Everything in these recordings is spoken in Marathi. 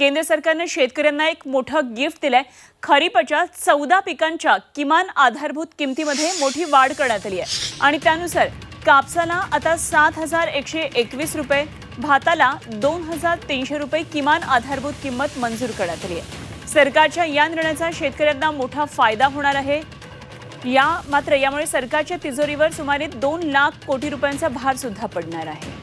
केंद्र सरकारनं शेतकऱ्यांना एक मोठं गिफ्ट दिलंय. खरीपाच्या चौदा पिकांच्या किमान आधारभूत किमतीमध्ये मोठी वाढ करण्यात आली आहे. आणि त्यानुसार कापसाला आता सात हजार एकशे एकवीस रुपये भाताला दोन हजार तीनशे रुपये किमान आधारभूत किंमत मंजूर करण्यात आली आहे. सरकारच्या या निर्णयाचा शेतकऱ्यांना मोठा फायदा होणार आहे. या मात्र यामुळे सरकारच्या तिजोरीवर सुमारे दोन लाख कोटी रुपयांचा भार सुद्धा पडणार आहे.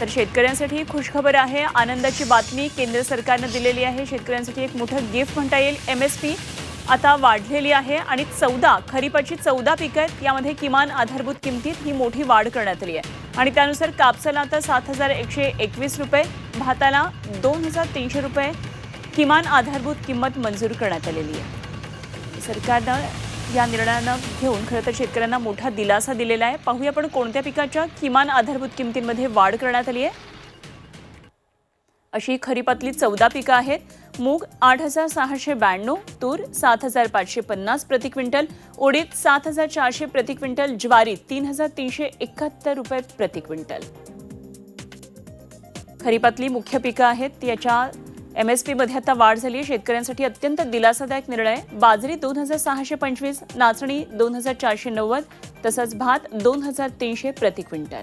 तर शेतकऱ्यांसाठी ही खुशखबर आहे. आनंदाची बातमी केंद्र सरकारनं दिलेली आहे. शेतकऱ्यांसाठी एक मोठं गिफ्ट म्हणता येईल. एम एस पी आता वाढलेली आहे आणि चौदा खरीपाची चौदा पिकं आहेत. यामध्ये किमान आधारभूत किमतीत ही मोठी वाढ करण्यात आली आहे. आणि त्यानुसार कापसाला आता सात हजार एकशे एकवीस रुपये भाताला दोन हजार तीनशे रुपये किमान आधारभूत किंमत मंजूर करण्यात आलेली आहे. सरकारनं या निर्णयानं घेऊन खरं तर शेतकऱ्यांना मोठा दिलासा दिलेला आहे. पाहूया आपण कोणत्या पिकाच्या किमान आधारभूत किमतींमध्ये वाढ करण्यात आली आहे. अशी खरीपातली चौदा पिकं आहेत. मूग आठ हजार सहाशे ब्याण्णव तूर सात हजार पाचशे पन्नास प्रति क्विंटल उडीद सात हजार चारशे प्रति क्विंटल ज्वारी तीन हजार तीनशे एकाहत्तर रुपये प्रति क्विंटल. खरीपातली मुख्य पिकं आहेत. याच्या एम एस आता वाढ झाली. आहे शेतकऱ्यांसाठी अत्यंत दिलासादायक निर्णय. बाजरी दोन हजार सहाशे पंचवीस नाचणी दोन हजार चारशे नव्वद तसंच भात दोन हजार तीनशे प्रति क्विंटल.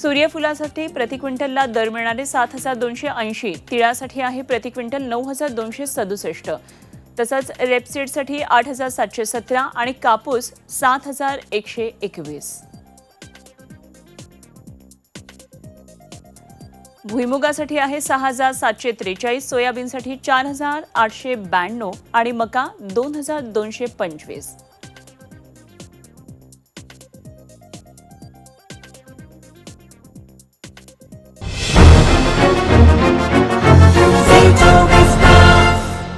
सूर्यफुलासाठी प्रति क्विंटलला दर मिळणारे सात हजार दोनशे ऐंशी तिळासाठी आहे प्रति क्विंटल नऊ हजार दोनशे सदुसष्ट. तसंच रेपसीडसाठी आठ हजार सातशे सतरा आणि कापूस सात हजार एकशे एकवीस. भुईमुगासाठी आहे सहा हजार सातशे त्रेचाळीस सोयाबीनसाठी चार हजार आठशे ब्याण्णव आणि मका दोन हजार दोनशे पंचवीस.